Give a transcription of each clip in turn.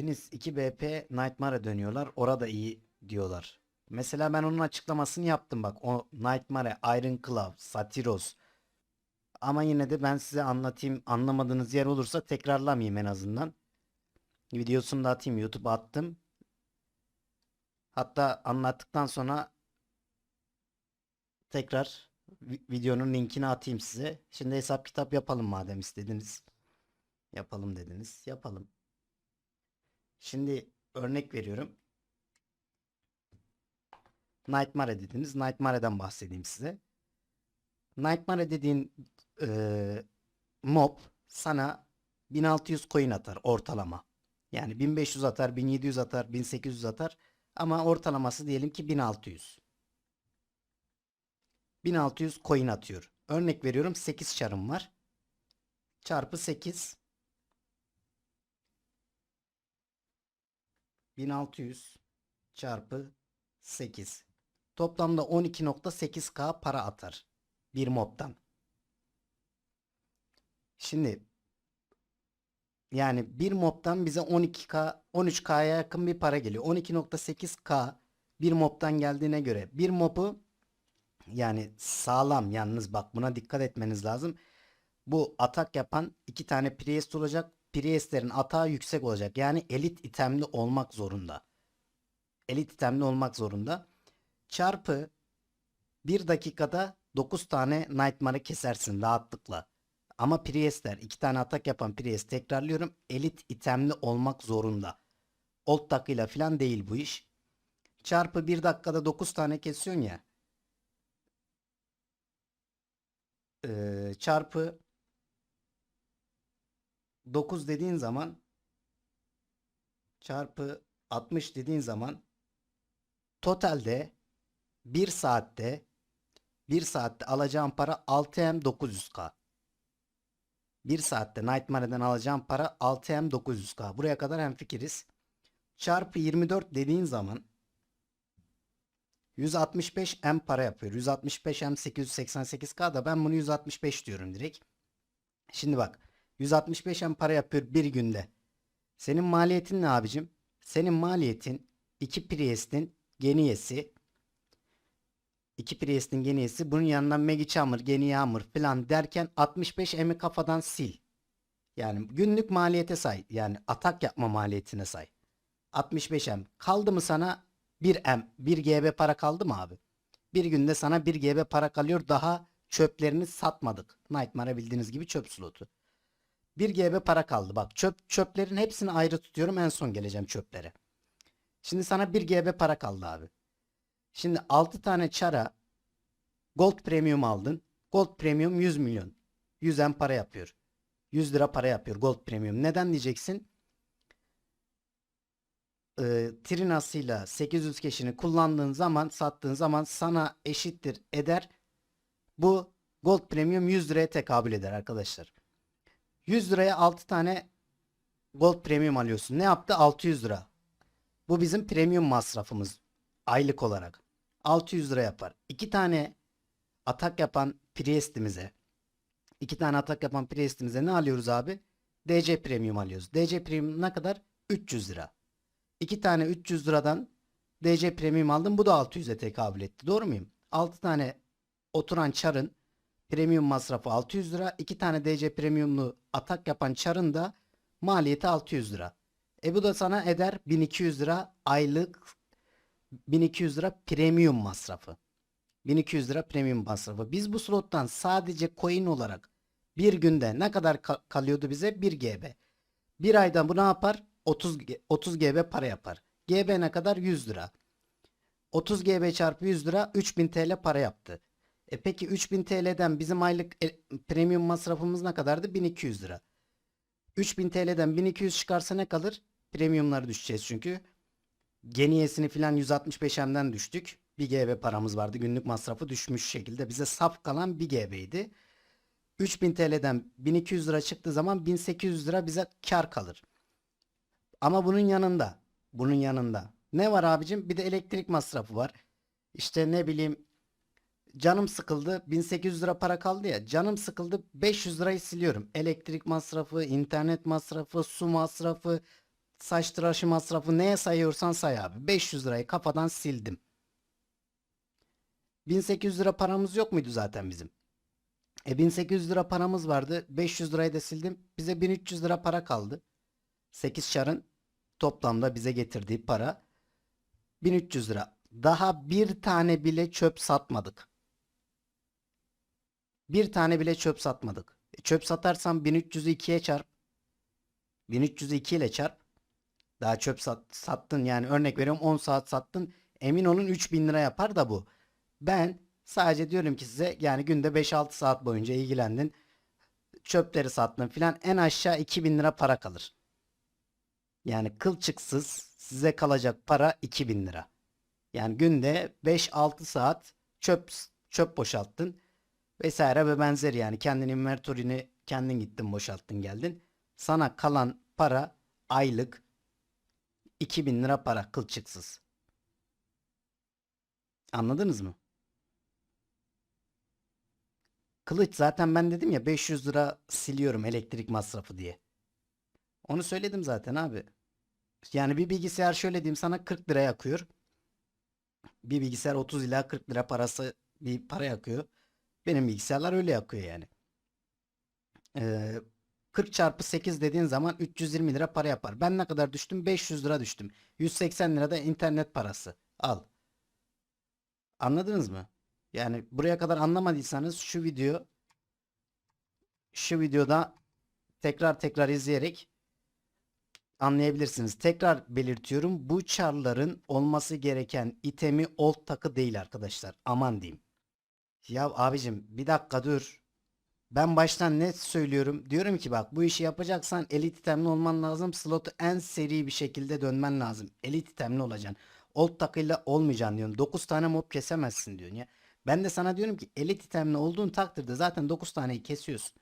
Deniz 2 BP Nightmare'a dönüyorlar. Orada iyi diyorlar. Mesela ben onun açıklamasını yaptım bak. O Nightmare, Iron Claw, Satiros. Ama yine de ben size anlatayım. Anlamadığınız yer olursa tekrarlamayayım en azından. Videosunu da atayım. YouTube'a attım. Hatta anlattıktan sonra tekrar vi- videonun linkini atayım size. Şimdi hesap kitap yapalım madem istediniz. Yapalım dediniz. Yapalım. Şimdi örnek veriyorum. Nightmare dediniz. Nightmare'den bahsedeyim size. Nightmare dediğin eee, mob sana 1600 coin atar ortalama. Yani 1500 atar, 1700 atar, 1800 atar ama ortalaması diyelim ki 1600. 1600 coin atıyor. Örnek veriyorum 8 çarım var. Çarpı 8 1600 çarpı 8. Toplamda 12.8k para atar. Bir mobdan. Şimdi yani bir mobdan bize 12k 13k'ya yakın bir para geliyor. 12.8k bir mobdan geldiğine göre bir mobu yani sağlam yalnız bak buna dikkat etmeniz lazım. Bu atak yapan iki tane priest olacak. Priestlerin atağı yüksek olacak. Yani elit itemli olmak zorunda. Elit itemli olmak zorunda. Çarpı bir dakikada 9 tane Nightmare'ı kesersin rahatlıkla. Ama Priestler iki tane atak yapan Priest tekrarlıyorum. Elit itemli olmak zorunda. Old takıyla falan değil bu iş. Çarpı bir dakikada 9 tane kesiyorsun ya. Ee, çarpı 9 dediğin zaman çarpı 60 dediğin zaman totalde 1 saatte 1 saatte alacağım para 6M 900K. 1 saatte Nightmare'den alacağım para 6M 900K. Buraya kadar hemfikiriz. Çarpı 24 dediğin zaman 165 M para yapıyor. 165 M 888K da ben bunu 165 diyorum direkt. Şimdi bak 165 M para yapıyor bir günde. Senin maliyetin ne abicim? Senin maliyetin 2 Priest'in geniyesi 2 Priest'in geniyesi bunun yanından Megi Chamber, Geni Hammer falan derken 65 M'i kafadan sil. Yani günlük maliyete say. Yani atak yapma maliyetine say. 65 M. Kaldı mı sana 1 M, 1 GB para kaldı mı abi? Bir günde sana 1 GB para kalıyor. Daha çöplerini satmadık. Nightmare bildiğiniz gibi çöp slotu. 1 GB para kaldı. Bak çöp çöplerin hepsini ayrı tutuyorum. En son geleceğim çöplere. Şimdi sana 1 GB para kaldı abi. Şimdi 6 tane çara Gold Premium aldın. Gold Premium 100 milyon. 100 M para yapıyor. 100 lira para yapıyor Gold Premium. Neden diyeceksin? Ee, Trinas'ıyla 800 keşini kullandığın zaman sattığın zaman sana eşittir eder. Bu Gold Premium 100 liraya tekabül eder arkadaşlar. 100 liraya 6 tane Gold Premium alıyorsun. Ne yaptı? 600 lira. Bu bizim premium masrafımız aylık olarak. 600 lira yapar. 2 tane atak yapan Priest'imize 2 tane atak yapan Priest'imize ne alıyoruz abi? DC Premium alıyoruz. DC Premium ne kadar? 300 lira. 2 tane 300 liradan DC Premium aldım. Bu da 600'e tekabül etti. Doğru muyum? 6 tane oturan çarın premium masrafı 600 lira. 2 tane DC Premium'lu atak yapan çarın da maliyeti 600 lira. E bu da sana eder 1200 lira aylık 1200 lira premium masrafı. 1200 lira premium masrafı. Biz bu slottan sadece coin olarak bir günde ne kadar ka- kalıyordu bize? 1 GB. Bir ayda bu ne yapar? 30 G- 30 GB para yapar. GB ne kadar? 100 lira. 30 GB çarpı 100 lira 3000 TL para yaptı. E peki 3000 TL'den bizim aylık e, premium masrafımız ne kadardı? 1200 lira. 3000 TL'den 1200 çıkarsa ne kalır? Premiumları düşeceğiz çünkü. Geniyesini filan 165M'den düştük. 1 GB paramız vardı. Günlük masrafı düşmüş şekilde. Bize saf kalan 1 GB'ydi. 3000 TL'den 1200 lira çıktığı zaman 1800 lira bize kar kalır. Ama bunun yanında, bunun yanında ne var abicim? Bir de elektrik masrafı var. İşte ne bileyim canım sıkıldı 1800 lira para kaldı ya canım sıkıldı 500 lirayı siliyorum. Elektrik masrafı, internet masrafı, su masrafı, saç tıraşı masrafı neye sayıyorsan say abi. 500 lirayı kafadan sildim. 1800 lira paramız yok muydu zaten bizim? E 1800 lira paramız vardı. 500 lirayı da sildim. Bize 1300 lira para kaldı. 8 çarın toplamda bize getirdiği para 1300 lira. Daha bir tane bile çöp satmadık. Bir tane bile çöp satmadık. E çöp satarsam 1300'ü 2'ye çarp. 1300'ü 2 ile çarp. Daha çöp sat, sattın yani örnek veriyorum 10 saat sattın. Emin olun 3000 lira yapar da bu. Ben sadece diyorum ki size yani günde 5-6 saat boyunca ilgilendin. Çöpleri sattın filan en aşağı 2000 lira para kalır. Yani kılçıksız size kalacak para 2000 lira. Yani günde 5-6 saat çöp çöp boşalttın vesaire ve benzeri yani kendin inventory'ni kendin gittin boşalttın geldin. Sana kalan para aylık 2000 lira para kılçıksız. Anladınız mı? Kılıç zaten ben dedim ya 500 lira siliyorum elektrik masrafı diye. Onu söyledim zaten abi. Yani bir bilgisayar şöyle diyeyim sana 40 lira yakıyor. Bir bilgisayar 30 ila 40 lira parası bir para yakıyor. Benim bilgisayarlar öyle yakıyor yani. Ee, 40 çarpı 8 dediğin zaman 320 lira para yapar. Ben ne kadar düştüm? 500 lira düştüm. 180 lira da internet parası. Al. Anladınız mı? Yani buraya kadar anlamadıysanız şu video şu videoda tekrar tekrar izleyerek anlayabilirsiniz. Tekrar belirtiyorum. Bu çarların olması gereken itemi old takı değil arkadaşlar. Aman diyeyim. Ya abicim bir dakika dur. Ben baştan net söylüyorum. Diyorum ki bak bu işi yapacaksan elit itemli olman lazım. Slotu en seri bir şekilde dönmen lazım. Elit itemli olacaksın. Old takıyla olmayacaksın diyorsun. 9 tane mob kesemezsin diyorsun ya. Ben de sana diyorum ki elit itemli olduğun takdirde zaten 9 taneyi kesiyorsun.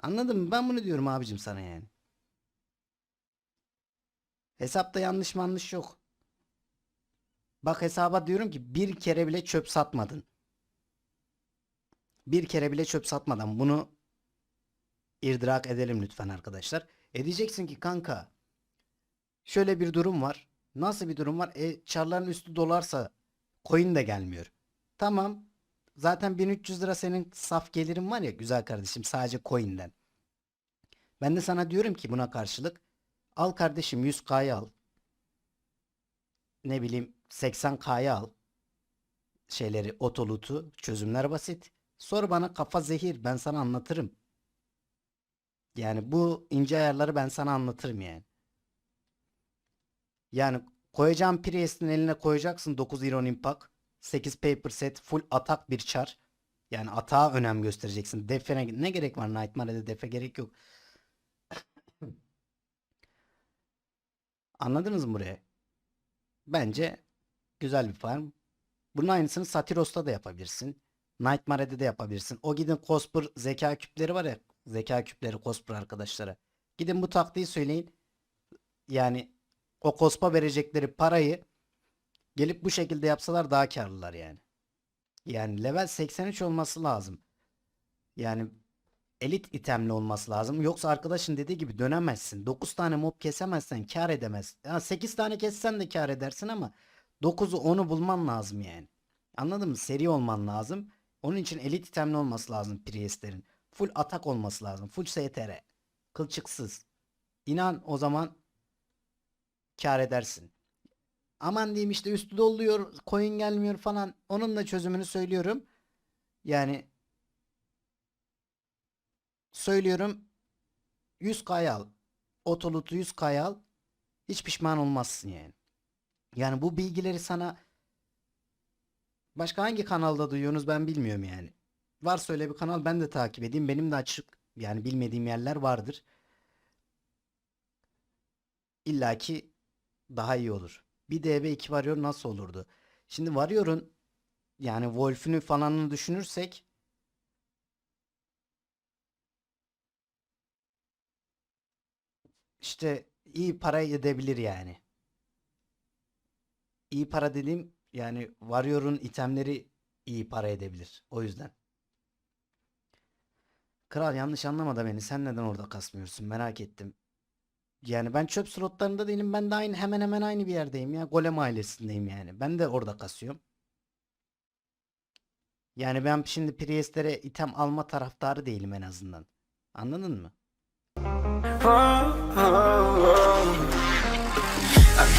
Anladın mı? Ben bunu diyorum abicim sana yani. Hesapta yanlış manlış yok. Bak hesaba diyorum ki bir kere bile çöp satmadın. Bir kere bile çöp satmadan bunu irdirak edelim lütfen arkadaşlar. Edeceksin ki kanka şöyle bir durum var. Nasıl bir durum var? E çarların üstü dolarsa coin de gelmiyor. Tamam. Zaten 1300 lira senin saf gelirin var ya güzel kardeşim sadece coin'den. Ben de sana diyorum ki buna karşılık al kardeşim 100k'yı al. Ne bileyim 80k'yı al. Şeyleri otolutu çözümler basit. Sor bana kafa zehir ben sana anlatırım. Yani bu ince ayarları ben sana anlatırım yani. Yani koyacağım Priest'in eline koyacaksın 9 Iron Impact. 8 paper set full atak bir çar. Yani atağa önem göstereceksin. Defene ne gerek var Nightmare'de defe gerek yok. Anladınız mı buraya? Bence güzel bir farm. Bunun aynısını Satiros'ta da yapabilirsin. Nightmare'de de yapabilirsin. O gidin Cosper zeka küpleri var ya. Zeka küpleri Cosper arkadaşlara. Gidin bu taktiği söyleyin. Yani o Cospa verecekleri parayı gelip bu şekilde yapsalar daha karlılar yani. Yani level 83 olması lazım. Yani elit itemli olması lazım. Yoksa arkadaşın dediği gibi dönemezsin. 9 tane mob kesemezsen kar edemez. Ya 8 tane kessen de kar edersin ama 9'u 10'u bulman lazım yani. Anladın mı? Seri olman lazım. Onun için elit itemli olması lazım Priest'lerin. Full atak olması lazım. Full STR. Kılçıksız. İnan o zaman kar edersin. Aman diyeyim işte üstü doluyor, coin gelmiyor falan. Onun da çözümünü söylüyorum. Yani söylüyorum 100k'ya al. Otolutu 100k'ya al. Hiç pişman olmazsın yani. Yani bu bilgileri sana başka hangi kanalda duyuyorsunuz ben bilmiyorum yani. Varsa öyle bir kanal ben de takip edeyim. Benim de açık yani bilmediğim yerler vardır. İlla ki daha iyi olur. Bir DB 2 Warrior nasıl olurdu? Şimdi Warrior'un yani Wolf'ünü falanını düşünürsek işte iyi para edebilir yani. İyi para dediğim yani Warrior'un itemleri iyi para edebilir. O yüzden. Kral yanlış anlama da beni. Sen neden orada kasmıyorsun? Merak ettim. Yani ben çöp slotlarında değilim. Ben de aynı hemen hemen aynı bir yerdeyim ya. Golem ailesindeyim yani. Ben de orada kasıyorum. Yani ben şimdi Priest'lere item alma taraftarı değilim en azından. Anladın mı?